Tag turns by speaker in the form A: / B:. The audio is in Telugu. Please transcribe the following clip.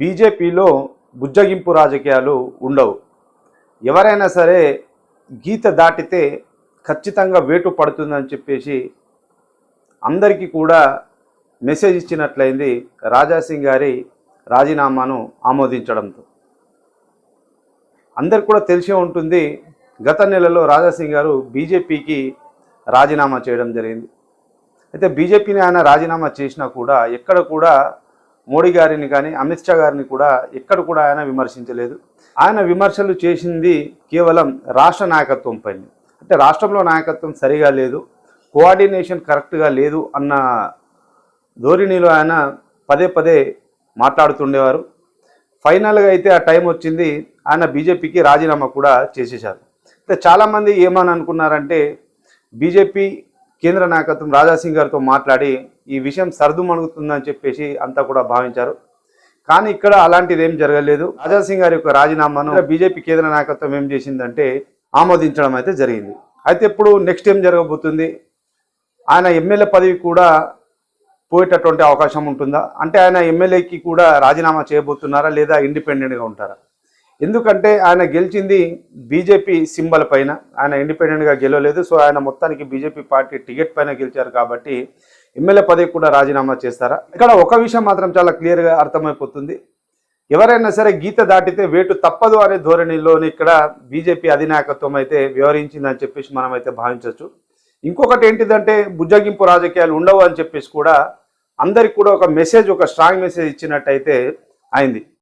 A: బీజేపీలో బుజ్జగింపు రాజకీయాలు ఉండవు. ఎవరైనా సరే గీత దాటితే ఖచ్చితంగా వేటు పడుతుందని చెప్పేసి అందరికీ కూడా మెసేజ్ ఇచ్చినట్లయింది రాజాసింగ్ గారి రాజీనామాను ఆమోదించడంతో. అందరికి కూడా తెలిసే ఉంటుంది గత నెలలో రాజాసింగ్ గారు బీజేపీకి రాజీనామా చేయడం జరిగింది. అయితే బీజేపీని ఆయన రాజీనామా చేసినా కూడా ఎక్కడ కూడా మోడీ గారిని కానీ అమిత్ షా గారిని కూడా ఎక్కడ కూడా ఆయన విమర్శించలేదు. ఆయన విమర్శలు చేసింది కేవలం రాష్ట్ర నాయకత్వం పైన. అంటే రాష్ట్రంలో నాయకత్వం సరిగా లేదు కోఆర్డినేషన్ కరెక్ట్గా లేదు అన్న ధోరణిలో ఆయన పదే పదే మాట్లాడుతుండేవారు. ఫైనల్గా అయితే ఆ టైం వచ్చింది ఆయన బీజేపీకి రాజీనామా కూడా చేసేశారు. అయితే చాలామంది ఏమని అనుకున్నారంటే బీజేపీ కేంద్ర నాయకత్వం రాజాసింగ్ గారితో మాట్లాడి ఈ విషయం సర్దుమణుగుతుందని చెప్పేసి అంతా కూడా భావించారు. కానీ ఇక్కడ అలాంటిది ఏం జరగలేదు. రాజాసింగ్ గారి యొక్క రాజీనామాను బీజేపీ కేంద్ర నాయకత్వం ఏం చేసిందంటే ఆమోదించడం అయితే జరిగింది. అయితే ఇప్పుడు నెక్స్ట్ ఏం జరగబోతుంది? ఆయన ఎమ్మెల్యే పదవి కూడా పోయేటటువంటి అవకాశం ఉంటుందా? అంటే ఆయన ఎమ్మెల్యేకి కూడా రాజీనామా చేయబోతున్నారా లేదా ఇండిపెండెంట్గా ఉంటారా? ఎందుకంటే ఆయన గెలిచింది బీజేపీ సింబల్ పైన. ఆయన ఇండిపెండెంట్గా గెలవలేదు. సో ఆయన మొత్తానికి బీజేపీ పార్టీ టికెట్ పైన గెలిచారు కాబట్టి ఎమ్మెల్యే పదవి కూడా రాజీనామా చేస్తారా? ఇక్కడ ఒక విషయం మాత్రం చాలా క్లియర్గా అర్థమైపోతుంది. ఎవరైనా సరే గీత దాటితే వేటు తప్పదు అనే ధోరణిలోని ఇక్కడ బీజేపీ అధినాయకత్వం అయితే వ్యవహరించిందని చెప్పేసి మనం అయితే భావించవచ్చు. ఇంకొకటి ఏంటిదంటే బుజ్జగింపు రాజకీయాలు ఉండవు అని చెప్పేసి కూడా అందరికి కూడా ఒక మెసేజ్ ఒక స్ట్రాంగ్ మెసేజ్ ఇచ్చినట్టయితే అయింది.